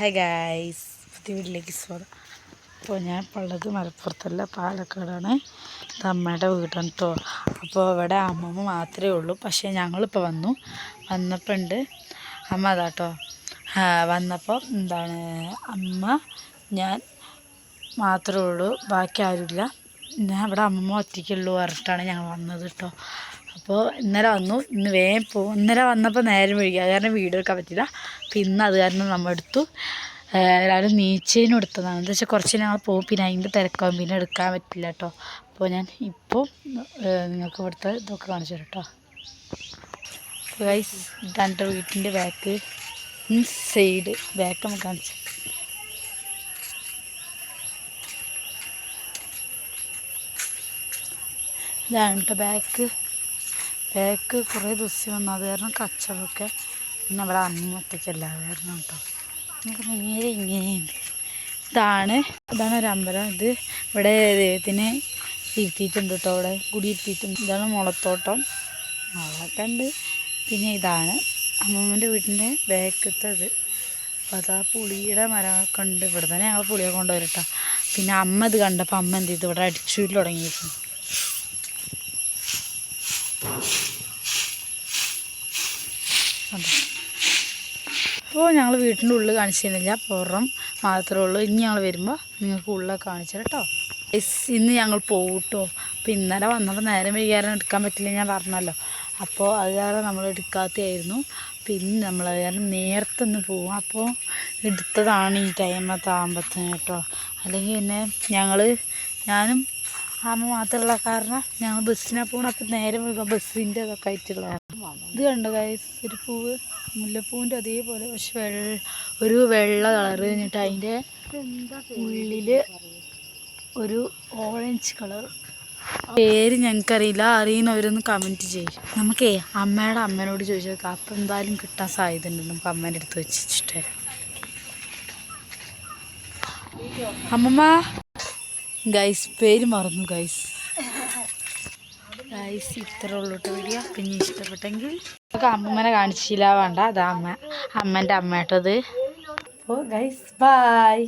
Hi guys പുതിയ വീട്ടിലേക്ക് സ്വാഗതം. അപ്പോൾ ഞാൻ ഇപ്പോൾ ഉള്ളത് മലപ്പുറത്തല്ല പാലക്കാടാണ്. ഇത് അമ്മയുടെ വീടാണ് കേട്ടോ അപ്പോൾ ഇവിടെ അമ്മമ്മ മാത്രമേ ഉള്ളൂ. പക്ഷേ ഞങ്ങളിപ്പോൾ വന്നു. വന്നപ്പോൾ ഉണ്ട് അമ്മ അതാട്ടോ വന്നപ്പോൾ എന്താണ് അമ്മ ഞാൻ മാത്രമേ ഉള്ളൂ. ബാക്കി ആരുമില്ല. ഞാൻ ഇവിടെ അമ്മമ്മ ഒറ്റയ്ക്കുള്ളൂ പറഞ്ഞിട്ടാണ് ഞങ്ങൾ വന്നത് കേട്ടോ അപ്പോൾ ഇന്നലെ വന്നു. ഇന്ന് വേഗം പോകും ഇന്നലെ വന്നപ്പോൾ നേരം വൈകി. അത് കാരണം വീഡിയോ എടുക്കാൻ പറ്റില്ല അപ്പോൾ ഇന്ന് അത് കാരണം നമ്മൾ എടുത്തു. എല്ലാവരും നീച്ചേനും എടുത്തതാണ്. എന്താ വെച്ചാൽ കുറച്ച് ഞങ്ങൾ പോകും പിന്നെ അതിന്റെ തിരക്കാവും. പിന്നെ എടുക്കാൻ പറ്റില്ല കേട്ടോ. അപ്പോൾ ഞാൻ ഇപ്പോൾ നിങ്ങൾക്ക് ഇവിടുത്തെ ഇതൊക്കെ കാണിച്ചു തരാം കേട്ടോ. ഗൈസ് ഇതാണ് എന്റെ വീട്ടിന്റെ ബാക്ക് സൈഡ് ബാക്ക് നമുക്ക് കാണിച്ചു ഇതാണ് കേട്ടോ ബാക്ക് ബാക്ക് കുറേ ദിവസം വന്നു. അത് കാരണം കച്ചവടമൊക്കെ പിന്നെ അവിടെ അമ്മ ഒറ്റയ്ക്കല്ല. കാരണം കേട്ടോ. നമുക്ക് നേരെ ഇങ്ങനെയുണ്ട്. ഇതാണ് ഇതാണ് ഒരു അമ്പലം. ഇത് ഇവിടെ ദൈവത്തിന് ഇരുത്തിയിട്ടുണ്ട് കേട്ടോ. അവിടെ കുടി ഇരുത്തിയിട്ടുണ്ട്. ഇതാണ് മുളത്തോട്ടം. മുളമൊക്കെ ഉണ്ട്. പിന്നെ ഇതാണ് അമ്മമ്മന്റെ വീട്ടിന്റെ ബാക്കത്തത് അപ്പോൾ അതാ പുളിയുടെ മരമൊക്കെ ഉണ്ട്. ഇവിടെ തന്നെ ഞങ്ങൾ പുളിയൊക്കെ കൊണ്ടുവരട്ടോ പിന്നെ അമ്മ ഇത് കണ്ടപ്പോൾ അമ്മ എന്ത് ചെയ്തു? ഇവിടെ അടിച്ചു തുടങ്ങിയിരുന്നു അപ്പോൾ ഞങ്ങൾ വീട്ടിന്റെ ഉള്ളിൽ കാണിച്ചു തരുന്നില്ല പുറം മാത്രമേ ഉള്ളൂ. ഇനി ഞങ്ങൾ വരുമ്പോൾ നിങ്ങൾക്ക് ഉള്ളിലൊക്കെ കാണിച്ചു കേട്ടോ. ഇന്ന് ഞങ്ങൾ പോകും കേട്ടോ. അപ്പോൾ ഇന്നലെ വന്നപ്പോൾ നേരം വൈകാരം എടുക്കാൻ പറ്റില്ല ഞാൻ പറഞ്ഞല്ലോ. അപ്പോൾ അത് കാരണം നമ്മൾ എടുക്കാത്തതായിരുന്നു പിന്നെ നമ്മൾ കാരണം നേരത്തെ ഒന്ന് പോകും അപ്പോൾ എടുത്തതാണ് ഈ ആകുമ്പത്തിന് കേട്ടോ. അല്ലെങ്കിൽ പിന്നെ ഞങ്ങൾ ഞാനും അമ്മ മാത്രമുള്ള കാരണം ഞങ്ങൾ ബസ്സിനെ പോകണം നേരെ മുഴുവൻ ബസ്സിന്റെ ഇതൊക്കെ ആയിട്ടുള്ള ഇത് കണ്ടോ ഗൈസ് ഒരു പൂവ് മുല്ലപ്പൂവിന്റെ അതേപോലെ പക്ഷെ വെള്ള ഒരു വെള്ള കളർ കഴിഞ്ഞിട്ട് അതിന്റെ ഉള്ളിൽ ഒരു ഓറഞ്ച് കളർ. പേര് ഞങ്ങൾക്കറിയില്ല അറിയുന്നവരൊന്ന് കമന്റ് ചെയ്യും. നമുക്കേ അമ്മയുടെ അമ്മേനോട് ചോദിച്ചു നോക്കാം അപ്പം എന്തായാലും കിട്ടാൻ സാധ്യത ഉണ്ട് നമുക്ക് അമ്മേന്റെ അടുത്ത് വെച്ചിട്ട് അമ്മമ്മ ഗൈസ് പേര് മറന്നു ഗൈസ് ഗൈസ് ഇത്ര ഉള്ളൂട്ട് വീഡിയ പിന്നെ ഇഷ്ടപ്പെട്ടെങ്കിൽ നമുക്ക് അമ്മമ്മനെ കാണിച്ചില്ല വേണ്ട. അതാ അമ്മ. അമ്മേന്റെ അമ്മ കേട്ടത് അപ്പോൾ ഗൈസ് ബൈ